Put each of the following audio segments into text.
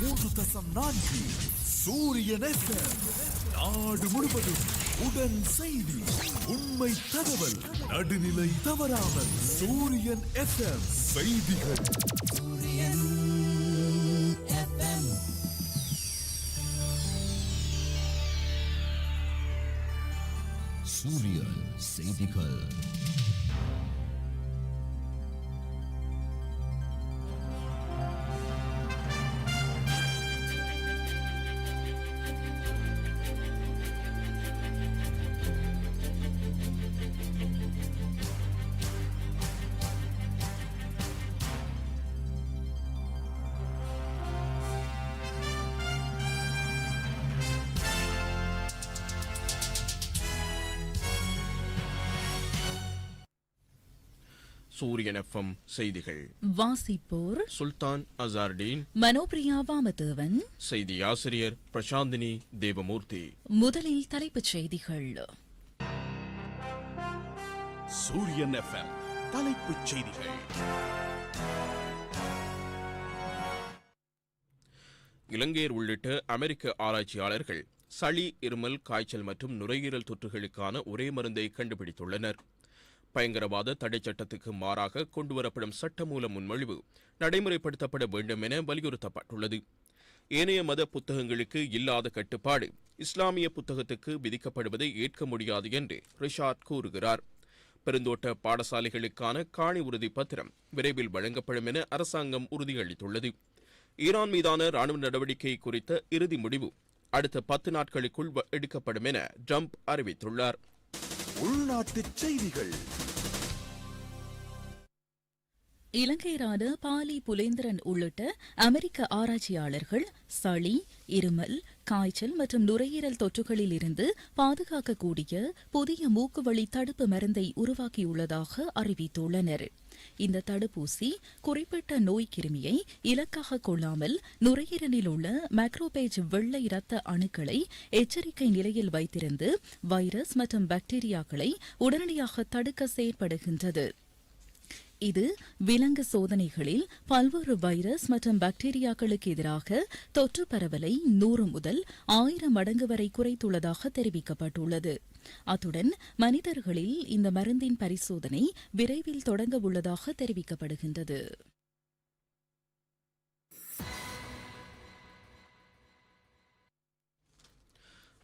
மூன்று தசம் நான்கு சூரியன் FM. நாடு முழுவதும் உடன் செய்தி உண்மை தகவல் நடுநிலை தவறாமல் சூரியன் எஃப்எம் செய்திகள். சூரியன் செய்திகள். சூரியன் எஃப்எம் செய்திகள். வாசிப்போர் சுல்தான் அசார்டீன். மனோபிரியா வாமதேவன். செய்தி ஆசிரியர் பிரசாந்தினி தேவமூர்த்தி. முதலில் தலைப்புச் செய்திகள். சூரியன் எஃப்எம் தலைப்புச் செய்திகள். இலங்கையர் உள்ளிட்ட அமெரிக்க ஆராய்ச்சியாளர்கள் சளி இருமல் காய்ச்சல் மற்றும் நுரையீரல் தொற்றுகளுக்கான ஒரே மருந்தை கண்டுபிடித்துள்ளனர். பயங்கரவாத தடை சட்டத்துக்கு மாறாக கொண்டுவரப்படும் சட்டமூல முன்மொழிவு நடைமுறைப்படுத்தப்பட வேண்டும் என வலியுறுத்தப்பட்டுள்ளது. ஏனைய மத புத்தகங்களுக்கு இல்லாத கட்டுப்பாடு இஸ்லாமிய புத்தகத்துக்கு விதிக்கப்படுவதை ஏற்க முடியாது என்று ரிஷாத் கூறுகிறார். பெருந்தோட்ட பாடசாலைகளுக்கான காணி உறுதி பத்திரம் விரைவில் வழங்கப்படும் என அரசாங்கம் உறுதியளித்துள்ளது. ஈரான் மீதான ராணுவ நடவடிக்கை குறித்த இறுதி முடிவு அடுத்த பத்து நாட்களுக்குள் எடுக்கப்படும் என ட்ரம்ப் அறிவித்துள்ளார். உள்நாட்டு செய்திகள். இலங்கையரான பாலி புலேந்திரன் உள்ளிட்ட அமெரிக்க ஆராய்ச்சியாளர்கள் சளி இருமல் காய்ச்சல் மற்றும் நுரையீரல் தொற்றுகளில் இருந்து பாதுகாக்கக்கூடிய புதிய மூக்குவழி தடுப்பு மருந்தை உருவாக்கியுள்ளதாக அறிவித்துள்ளனர். இந்த தடுப்பூசி குறிப்பிட்ட நோய் கிருமியை இலக்காக கொள்ளாமல் நுரையீரலில் உள்ள மேக்ரோபேஜ் வெள்ளை இரத்த அணுக்களை எச்சரிக்கை நிலையில் வைத்திருந்து வைரஸ் மற்றும் பாக்டீரியாக்களை உடனடியாக தடுக்க செயற்படுகின்றது. இது விலங்கு சோதனைகளில் பல்வேறு வைரஸ் மற்றும் பாக்டீரியாக்களுக்கு எதிராக தொற்று பரவலை நூறு முதல் ஆயிரம் மடங்கு வரை குறைத்துள்ளதாக தெரிவிக்கப்பட்டுள்ளது. அத்துடன் மனிதர்களில் இந்த மருந்தின் பரிசோதனை விரைவில் தொடங்க உள்ளதாக தெரிவிக்கப்படுகின்றது.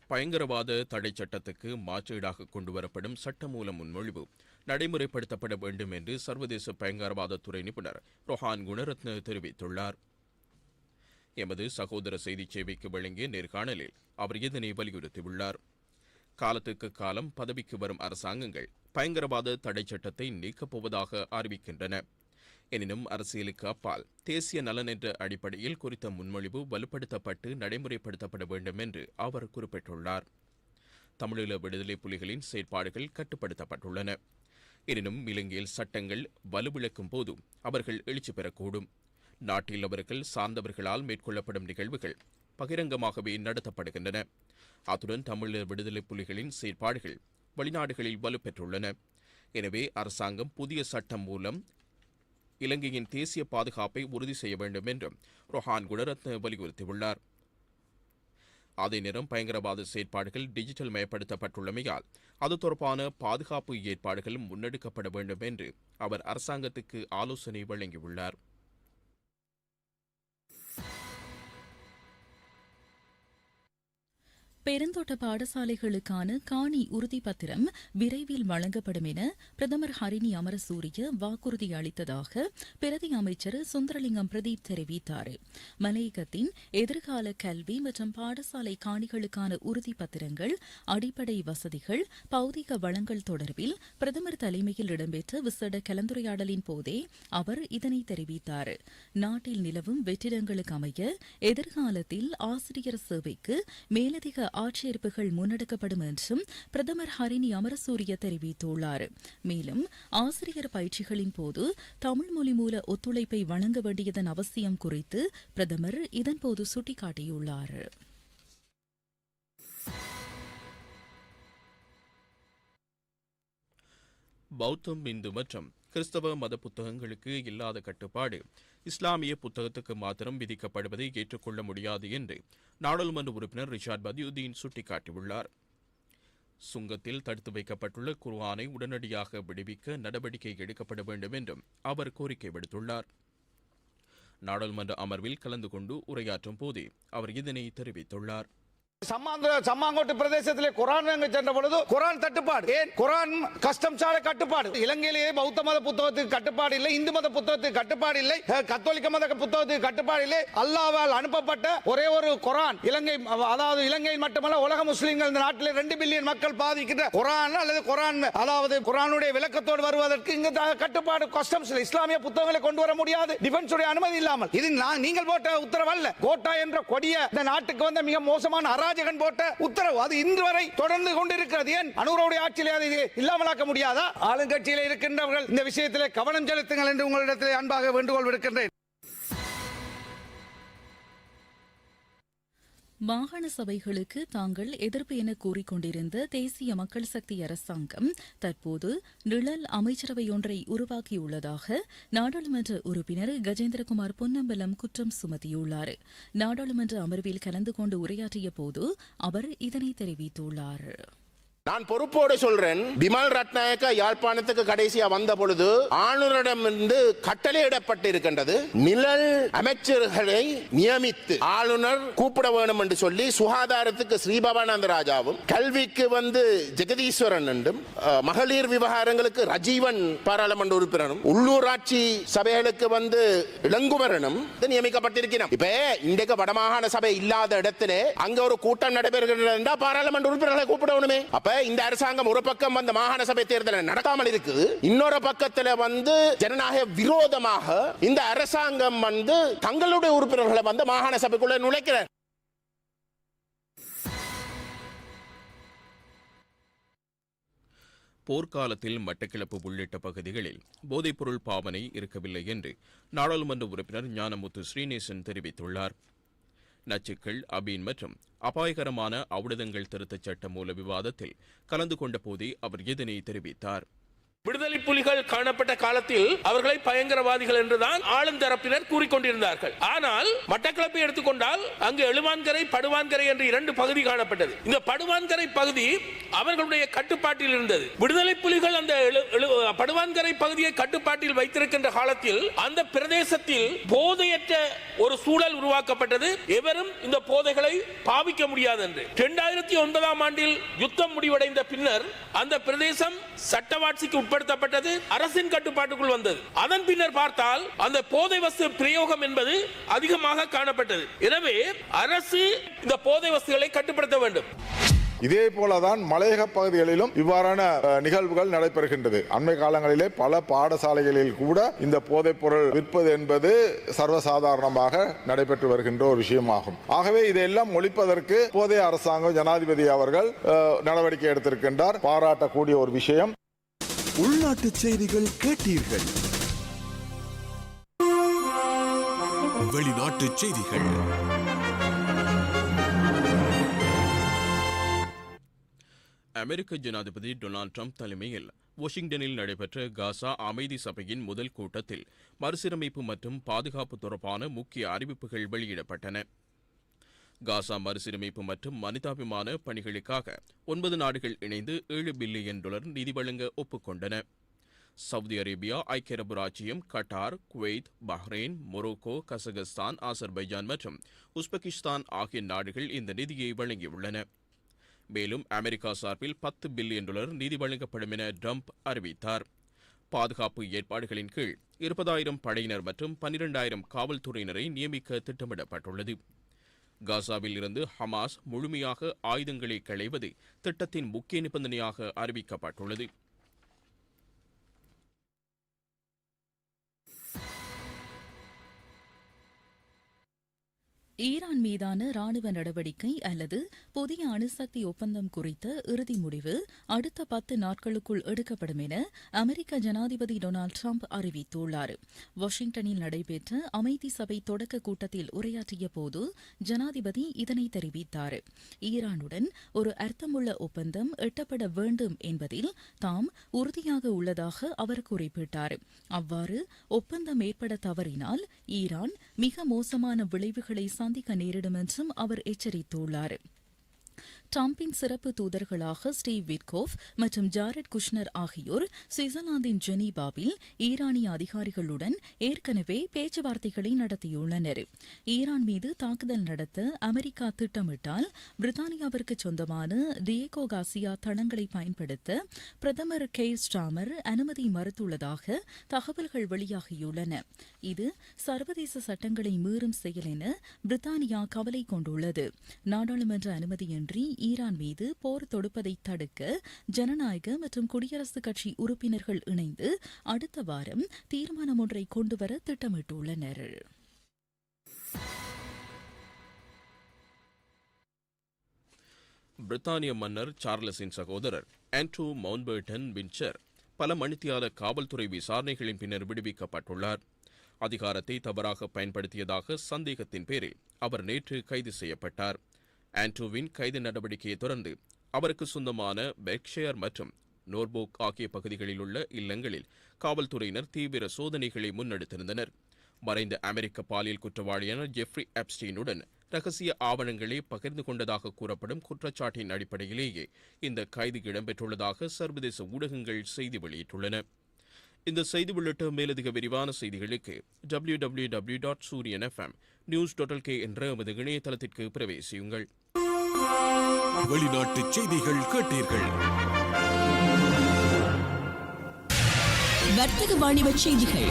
பயங்கரவாத தடைச் சட்டத்துக்கு மாற்றீடாக கொண்டுவரப்படும் சட்டமூல முன்மொழிவு நடைமுறைப்படுத்தப்பட வேண்டும் என்று சர்வதேச பயங்கரவாத துறை நிபுணர் ரொஹான் குணரத்ன தெரிவித்துள்ளார். எமது சகோதர செய்திச் சேவைக்கு வழங்கிய நேர்காணலில் அவர் இதனை வலியுறுத்தியுள்ளார். காலத்துக்கு காலம் பதவிக்கு வரும் அரசாங்கங்கள் பயங்கரவாத தடைச் சட்டத்தை நீக்கப் போவதாக அறிவிக்கின்றன. எனினும் அரசியலுக்கு அப்பால். தேசிய நலன் என்ற அடிப்படையில் குறித்த முன்மொழிவு வலுப்படுத்தப்பட்டு நடைமுறைப்படுத்தப்பட வேண்டும் என்று அவர் குறிப்பிட்டுள்ளார். தமிழீழ விடுதலை புலிகளின் செயற்பாடுகள் கட்டுப்படுத்தப்பட்டுள்ளன. எனினும் இலங்கையில் சட்டங்கள் வலுவிழக்கும் போது அவர்கள் எழுச்சி பெறக்கூடும். நாட்டில் அவர்கள் சார்ந்தவர்களால் மேற்கொள்ளப்படும் நிகழ்வுகள் பகிரங்கமாகவே நடத்தப்படுகின்றன. அத்துடன் தமிழர் விடுதலை புலிகளின் செயற்பாடுகள் வெளிநாடுகளில் வலுப்பெற்றுள்ளன. எனவே அரசாங்கம் புதிய சட்டம் மூலம் இலங்கையின் தேசிய பாதுகாப்பை உறுதி செய்ய வேண்டும் என்றும் ரொஹான் குணரத்ன வலியுறுத்தியுள்ளார். அதே நேரம் பயங்கரவாத செயற்பாடுகள் டிஜிட்டல் மயப்படுத்தப்பட்டுள்ளமையால் அது தொடர்பான பாதுகாப்பு ஏற்பாடுகள் முன்னெடுக்கப்பட வேண்டும் என்று அவர் அரசாங்கத்துக்கு ஆலோசனை வழங்கியுள்ளார். பெருந்தோட்ட பாடசாலைகளுக்கான காணி உறுதி பத்திரம் விரைவில் வழங்கப்படும் என பிரதமர் ஹரிணி அமரசூரிய வாக்குறுதி அளித்ததாக பிரதி அமைச்சர் சுந்தரலிங்கம் பிரதீப் தெரிவித்தார். மலையகத்தின் எதிர்கால கல்வி மற்றும் பாடசாலை காணிகளுக்கான உறுதி பத்திரங்கள் அடிப்படை வசதிகள் பௌதிக வளங்கள் தொடர்பில் பிரதமர் தலைமையில் இடம்பெற்ற விசேட கலந்துரையாடலின் போதே அவர் இதனை தெரிவித்தார். நாட்டில் நிலவும் வெற்றிடங்களுக்கு அமைய எதிர்காலத்தில் ஆசிரியர் சேவைக்கு மேலதிக ஆட்சேர்ப்புகள் முன்னெடுக்கப்படும் என்றும் பிரதமர் ஹரிணி அமரசூரிய தெரிவித்துள்ளார். மேலும் ஆசிரியர் பயிற்சிகளின் போது தமிழ் மொழி மூல ஒத்துழைப்பை வழங்க வேண்டியதன் அவசியம் குறித்து பிரதமர் இதன்போது சுட்டிக்காட்டியுள்ளார். பௌத்தம் இந்து மற்றும் கிறிஸ்தவ மத புத்தகங்களுக்கு இல்லாத கட்டுப்பாடு. இஸ்லாமிய புத்தகத்துக்கு மாத்திரம் விதிக்கப்படுவதை ஏற்றுக்கொள்ள முடியாது என்று நாடாளுமன்ற உறுப்பினர் ரிஷாட் பதியுதீன் சுட்டிக்காட்டியுள்ளார். சுங்கத்தில் தடுத்து வைக்கப்பட்டுள்ள குர்ஆனை உடனடியாக விடுவிக்க நடவடிக்கை எடுக்கப்பட வேண்டும் என்றும் அவர் கோரிக்கை விடுத்துள்ளார். நாடாளுமன்ற அமர்வில் கலந்து கொண்டு உரையாற்றும் போதே அவர் இதனை தெரிவித்துள்ளார். சம்மாந்திர சம்மாங்கோட்டு பிரதேசத்திலே குரான் அங்கு சென்ற பொழுது குரான் தட்டுப்பாடு. ஏன்? குரான் கஷ்டம் சாலை கட்டுப்பாடு. இலங்கையிலேயே பௌத்த மத புத்தகத்துக்கு கட்டுப்பாடு இல்லை இந்து மத புத்தகத்துக்கு கட்டுப்பாடு இல்லை கத்தோலிக்க மத புத்தகத்துக்கு கட்டுப்பாடு இல்லை. அல்லாவால் அனுப்பப்பட்ட ஒரே ஒரு குரான். இலங்கை அதாவது இலங்கையில் மட்டுமல்ல உலக முஸ்லீம்கள் இந்த நாட்டில் ரெண்டு பில்லியன் மக்கள் பாதிக்கின்ற குரான் அல்லது குரான் அதாவது குரானுடைய விளக்கத்தோடு வருவதற்கு இங்கு கட்டுப்பாடு கஷ்டம் இஸ்லாமிய புத்தகங்களை கொண்டு வர முடியாது. டிஃபென்ஸ் உடைய அனுமதி இல்லாமல். இது நான் நீங்கள் போட்ட உத்தரவல்ல கோட்டா என்ற கொடிய இந்த நாட்டுக்கு வந்த மிக மோசமான அராஜகன் போட்ட உத்தரவு. அது இன்று வரை தொடர்ந்து கொண்டிருக்கிறது. ஏன்? அனுரோடைய ஆட்சியிலே அதை இல்லாமலாக்க முடியாதா? ஆளுங்கட்சியில் இருக்கின்றவர்கள் இந்த விஷயத்திலே கவனம் செலுத்துங்கள் என்று உங்களிடத்தில் அன்பாக வேண்டுகோள் விடுக்கின்றேன். மாகாண சபைகளுக்கு தாங்கள் எதிர்ப்பு என கூறிக்கொண்டிருந்த தேசிய மக்கள் சக்தி அரசாங்கம் தற்போது நிழல் அமைச்சரவையொன்றை உருவாக்கியுள்ளதாக நாடாளுமன்ற உறுப்பினர் கஜேந்திரகுமார் பொன்னம்பலம் குற்றம் சுமத்தியுள்ளார். நாடாளுமன்ற அமர்வில் கலந்து கொண்டு உரையாற்றிய போது அவர் இதனை தெரிவித்துள்ளார். நான் பொறுப்போடு சொல்றேன். பிமல் ரத்நாயக்க யாழ்ப்பாணத்துக்கு கடைசியா வந்த பொழுது ஆளுநரிடமிருந்து கட்டளையிடப்பட்டு இருக்கின்றது நிழல் அமைச்சர்களை நியமித்து ஆளுநர் கூப்பிட வேணும் என்று சொல்லி சுகாதாரத்துக்கு ஸ்ரீபவானந்த ராஜாவும் கல்விக்கு வந்து ஜெகதீஸ்வரன் என்றும் மகளிர் விவகாரங்களுக்கு ரஜீவன் பாராளுமன்ற உறுப்பினரும் உள்ளூராட்சி சபைகளுக்கு வந்து இளங்குமரனும் இது நியமிக்கப்பட்டிருக்கிறோம் இப்ப இன்றைக்கு வடமாகாண சபை இல்லாத இடத்திலே அங்க ஒரு கூட்டம் நடைபெறுகிறது பாராளுமன்ற உறுப்பினர்களை கூப்பிடணுமே. அப்ப இந்த அரசாங்கம் ஒரு பக்கம் வந்து மாகாண சபை தேர்தல் நடக்காமல் இருக்குது இன்னொரு பக்கத்துல வந்து ஜனநாயக விரோதமாக இந்த அரசாங்கம் வந்து தங்களுடைய உறுப்பினர்களை வந்து மாகாண சபைக்குள்ள நுழைக்கிறார். போர்க்காலத்தில் மட்டக்கிழப்பு உள்ளிட்ட பகுதிகளில் போதைப்பொருள் பாவனை இருக்கவில்லை என்று நாடாளுமன்ற உறுப்பினர் ஞானமுத்து ஸ்ரீநேசன் தெரிவித்துள்ளார். நச்சுக்கள் அபீன் மற்றும் அபாயகரமான ஔடதங்கள் திருத்தச் சட்ட மூல விவாதத்தில் கலந்து கொண்ட போதே அவர் இதனை தெரிவித்தார். விடுதலை புலிகள் காணப்பட்ட காலத்தில் அவர்களை பயங்கரவாதிகள் என்றுதான் ஆளும் தரப்பினர் கூறிக்கொண்டிருந்தார்கள். ஆனால் மட்டக்களப்பை எடுத்துக்கொண்டால் அங்கு எழுவான்கரை படுவான்கரை என்று இரண்டு பகுதி காணப்பட்டது. இந்த படுவான்கரை பகுதி அவர்களுடைய கட்டுப்பாட்டில் இருந்தது. விடுதலை புலிகள் அந்த படுவான்கரை பகுதியை கட்டுப்பாட்டில் வைத்திருக்கின்ற காலத்தில் அந்த பிரதேசத்தில் போதையற்ற ஒரு சூழல் உருவாக்கப்பட்டது. எவரும் இந்த போதைகளை பாவிக்க முடியாது என்று இரண்டாயிரத்தி ஒன்பதாம் ஆண்டில் யுத்தம் முடிவடைந்த பின்னர் அந்த பிரதேசம் சட்டவாட்சிக்கு அமல்படுத்தப்பட்டது அரசின் கட்டுப்பாட்டுக்குள் வந்தது. அதன் பின்னர் பார்த்தால் அந்த போதை வஸ்து பிரயோகம் என்பது அதிகமாக காணப்பட்டது. எனவே அரசு இந்த போதை வஸ்துகளை கட்டுப்படுத்த வேண்டும். இதே போலதான் மலையக பகுதிகளிலும் இவ்வாறான நிகழ்வுகள் நடைபெறுகின்றது. அண்மை காலங்களிலே பல பாடசாலைகளில் கூட இந்த போதைப் பொருள் விற்பது என்பது சர்வசாதாரணமாக நடைபெற்று வருகின்ற ஒரு விஷயமாகும். ஆகவே இதையெல்லாம் ஒழிப்பதற்கு போதைய அரசாங்கம் ஜனாதிபதி அவர்கள் அஹ், நடவடிக்கை எடுத்திருக்கின்றார். பாராட்டக்கூடிய ஒரு விஷயம். உள்நாட்டு செய்திகள் கேட்டீர்கள். வெளிநாட்டு செய்திகள். அமெரிக்க ஜனாதிபதி டொனால்ட் ட்ரம்ப் தலைமையில் வாஷிங்டனில் நடைபெற்ற காசா அமைதி சபையின் முதல் கூட்டத்தில் மறுசீரமைப்பு மற்றும் பாதுகாப்பு தொடர்பான முக்கிய அறிவிப்புகள் வெளியிடப்பட்டன. காசா மறுசீரமைப்பு மற்றும் மனிதாபிமான பணிகளுக்காக ஒன்பது நாடுகள் இணைந்து ஏழு பில்லியன் டாலர் நிதி வழங்க ஒப்புக்கொண்டன. சவுதி அரேபியா ஐக்கிய அரபு ராஜ்யம் Qatar Kuwait Bahrain Morocco Kazakhstan Azerbaijan மற்றும் உஸ்பெகிஸ்தான் ஆகிய நாடுகள் இந்த நிதியை வழங்கியுள்ளன. மேலும் அமெரிக்கா சார்பில் பத்து பில்லியன் டாலர் நிதி வழங்கப்படும் என ட்ரம்ப் அறிவித்தார். பாதுகாப்பு ஏற்பாடுகளின் கீழ் இருபதாயிரம் படையினர் மற்றும் பன்னிரெண்டாயிரம் காவல்துறையினரை நியமிக்க திட்டமிடப்பட்டுள்ளது. காசாவில் இருந்து ஹமாஸ் முழுமையாக ஆயுதங்களை களைவது திட்டத்தின் முக்கிய நிபந்தனையாக அறிவிக்கப்பட்டுள்ளது. ஈரான் மீதான ராணுவ நடவடிக்கை அல்லது புதிய அணுசக்தி ஒப்பந்தம் குறித்த இறுதி முடிவு அடுத்த பத்து நாட்களுக்குள் எடுக்கப்படும் என அமெரிக்க ஜனாதிபதி டொனால்டு டிரம்ப் அறிவித்துள்ளார். வாஷிங்டனில் நடைபெற்ற அமைதி சபை தொடக்க கூட்டத்தில் உரையாற்றிய போது ஜனாதிபதி இதனை தெரிவித்தார். ஈரானுடன் ஒரு அர்த்தமுள்ள ஒப்பந்தம் எட்டப்பட வேண்டும் என்பதில் தாம் உறுதியாக உள்ளதாக அவர் குறிப்பிட்டார். அவ்வாறு ஒப்பந்தம் ஏற்பட தவறினால் ஈரான் மிக மோசமான விளைவுகளை சந்திக்க நேரிடும் என்றும் அவர் எச்சரித்துள்ளார். டிரம்பின் சிறப்பு தூதர்களாக ஸ்டீவ் விட்கோஃப் மற்றும் ஜாரெட் குஷ்னர் ஆகியோர் சுவிட்சர்லாந்தின் ஜெனீவாவில் ஈரானிய அதிகாரிகளுடன் ஏற்கனவே பேச்சுவார்த்தைகளை நடத்தியுள்ளனர். ஈரான் மீது தாக்குதல் நடத்த அமெரிக்கா திட்டமிட்டால் பிரித்தானியாவிற்கு சொந்தமான டியேகோ காசியா தளங்களை பயன்படுத்த பிரதமர் கே ஸ்டாமர் அனுமதி மறுத்துள்ளதாக தகவல்கள் வெளியாகியுள்ளன. இது சர்வதேச சட்டங்களை மீறும் செயல் என பிரித்தானியா கவலை கொண்டுள்ளது. நாடாளுமன்ற அனுமதியின்றி ஈரான் மீது போர் தொடுப்பதை தடுக்க ஜனநாயக மற்றும் குடியரசுக் கட்சி உறுப்பினர்கள் இணைந்து அடுத்த வாரம் தீர்மானம் ஒன்றை கொண்டுவர திட்டமிட்டுள்ளனர். பிரித்தானிய மன்னர் சார்லஸின் சகோதரர் ஆண்ட்ரூ மவுண்ட்பேர்டன் பின்சர் பல மணித்தியால காவல்துறை விசாரணைகளின் பின்னர் விடுவிக்கப்பட்டுள்ளார். அதிகாரத்தை தவறாக பயன்படுத்தியதாக சந்தேகத்தின் பேரில் அவர் நேற்று கைது செய்யப்பட்டார். ஆண்ட்ரூவின் கைது நடவடிக்கையை தொடர்ந்து அவருக்கு சொந்தமான பெர்க்ஷயர் மற்றும் நோர்போக் ஆகிய பகுதிகளில் உள்ள இல்லங்களில் காவல்துறையினர் தீவிர சோதனைகளை முன்னெடுத்திருந்தனர். மறைந்த அமெரிக்க பாலியல் குற்றவாளியான ஜெஃப்ரி அப்ஸ்டீனுடன் ரகசிய ஆவணங்களை பகிர்ந்து கொண்டதாக கூறப்படும் குற்றச்சாட்டின் அடிப்படையிலேயே இந்த கைது இடம்பெற்றுள்ளதாக சர்வதேச ஊடகங்கள் செய்தி வெளியிட்டுள்ளன. இந்த செய்தி உள்ளிட்ட மேலதிக விரிவான செய்திகளுக்கு W W W dot Sooriyan FM news dot K என்ற எமது இணையதளத்திற்கு பிரவேசியுங்கள். வெளிநாட்டு செய்திகள் கேட்டீர்கள். வர்த்தக வாணிப செய்திகள்.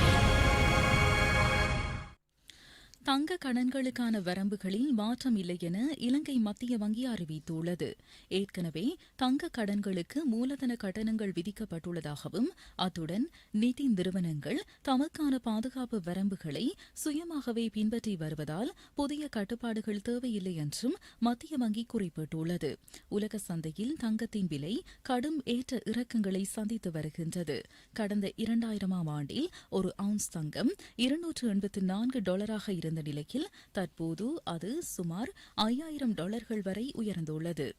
தங்க கடன்களுக்கான வரம்புகளில் மாற்றம் இல்லை என இலங்கை மத்திய வங்கி அறிவித்துள்ளது. ஏற்கனவே தங்க கடன்களுக்கு மூலதன கட்டணங்கள் விதிக்கப்பட்டுள்ளதாகவும் அத்துடன் நிதி நிறுவனங்கள் தமக்கான பாதுகாப்பு வரம்புகளை சுயமாகவே பின்பற்றி வருவதால் புதிய கட்டுப்பாடுகள் தேவையில்லை என்றும் மத்திய வங்கி குறிப்பிட்டுள்ளது. உலக சந்தையில் தங்கத்தின் விலை கடும் ஏற்ற இறக்கங்களை சந்தித்து வருகின்றது. கடந்த இரண்டாயிரமாம் ஆண்டில் ஒரு அவுன்ஸ் தங்கம் இருநூற்று எண்பத்து நான்கு டாலராக இருந்த நிலையில் தற்போது அது சுமார் ஐயாயிரம் டாலர்கள் வரை உயர்ந்துள்ளது.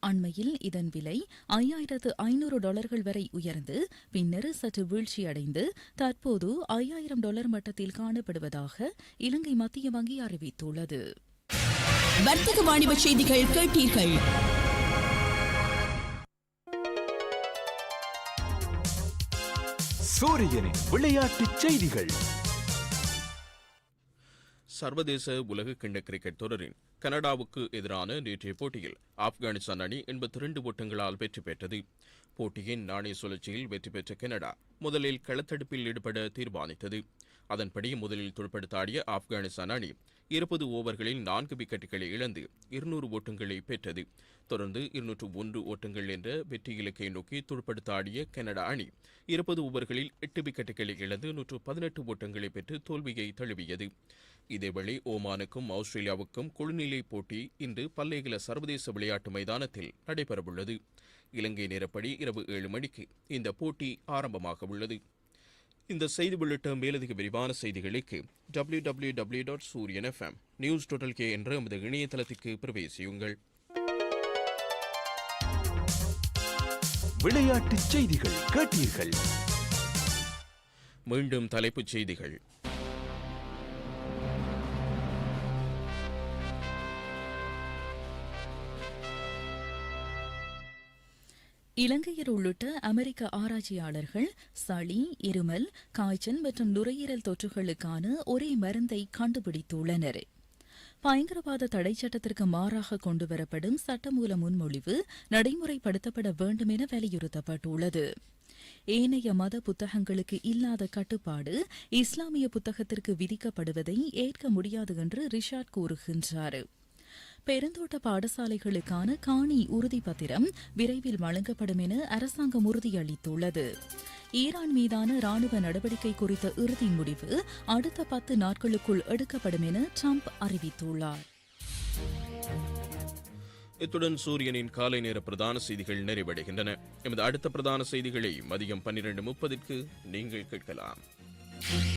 அண்மையில் இதன் விலை ஐயாயிரத்து ஐநூறு டாலர்கள் வரை உயர்ந்து பின்னர் சற்று வீழ்ச்சியடைந்து தற்போது ஐயாயிரம் டாலர் மட்டத்தில் காணப்படுவதாக இலங்கை மத்திய வங்கி அறிவித்துள்ளது. வர்த்தக வாணிப செய்திகள் கேட்டீர்கள். சூரியனின் விளையாட்டுச் செய்திகள். சர்வதேச உலக கிண்ண கிரிக்கெட் தொடரின் கனடாவுக்கு எதிரான நேற்றைய போட்டியில் ஆப்கானிஸ்தான் அணி எண்பத்தி இரண்டு ஓட்டங்களால் வெற்றி பெற்றது. போட்டியின் நாணய சுழற்சியில் வெற்றி பெற்ற கனடா முதலில் களத்தடுப்பில் ஈடுபட தீர்மானித்தது. அதன்படி முதலில் துடுப்படுத்த ஆடிய ஆப்கானிஸ்தான் அணி இருபது ஓவர்களில் நான்கு விக்கெட்டுகளை இழந்து இருநூறு ஓட்டங்களை பெற்றது. தொடர்ந்து இருநூற்று ஒன்று ஓட்டங்கள் என்ற வெற்றி இலக்கை நோக்கி துடுப்படுத்த ஆடிய கனடா அணி இருபது ஓவர்களில் எட்டு விக்கெட்டுகளை இழந்து நூற்று பதினெட்டு ஓட்டங்களை பெற்று தோல்வியை தழுவியது. இதேவேளை ஓமானுக்கும் ஆஸ்திரேலியாவுக்கும் குழுநிலை போட்டி இன்று பல்லேகல சர்வதேச விளையாட்டு மைதானத்தில் நடைபெறவுள்ளது. இலங்கை நேரப்படி இரவு ஏழு மணிக்கு இந்த போட்டி ஆரம்பமாக உள்ளது இந்த செய்தி உள்ளிட்ட மேலதிக விரிவான செய்திகளுக்கு W W W dot Sooriyan FM news dot L K என்ற எமது இணையதளத்திற்கு பிரவேசியுங்கள். விளையாட்டுச் செய்திகள் கேட்டீர்கள். மீண்டும் தலைப்புச் செய்திகள். இலங்கையர் உள்ளிட்ட அமெரிக்க ஆராய்ச்சியாளர்கள் சளி இருமல் காய்ச்சல் மற்றும் நுரையீரல் தொற்றுகளுக்கான ஒரே மருந்தை கண்டுபிடித்துள்ளனர். பயங்கரவாத தடை சட்டத்திற்கு மாறாக கொண்டுவரப்படும் சட்டமூல முன்மொழிவு நடைமுறைப்படுத்தப்பட வேண்டும் என வலியுறுத்தப்பட்டுள்ளது. ஏனைய மத புத்தகங்களுக்கு இல்லாத கட்டுப்பாடு இஸ்லாமிய புத்தகத்திற்கு விதிக்கப்படுவதை ஏற்க முடியாது என்று ரிஷாட் கூறுகின்றார். பெருந்தோட்ட பாடசாலைகளுக்கான காணி உறுதி பத்திரம் விரைவில் வழங்கப்படும் என அரசாங்கம் உறுதியளித்துள்ளது. ஈரான் மீதான ராணுவ நடவடிக்கை குறித்த இறுதி முடிவு அடுத்த பத்து நாட்களுக்குள் எடுக்கப்படும் என ட்ரம்ப் அறிவித்துள்ளார். இத்துடன் சூரியனின் காலை நேர பிரதான செய்திகள் நிறைவடைகின்றன. எமது அடுத்த பிரதான செய்திகளை மதியம் பன்னிரண்டு முப்பதுக்கு நீங்கள் கேட்கலாம்.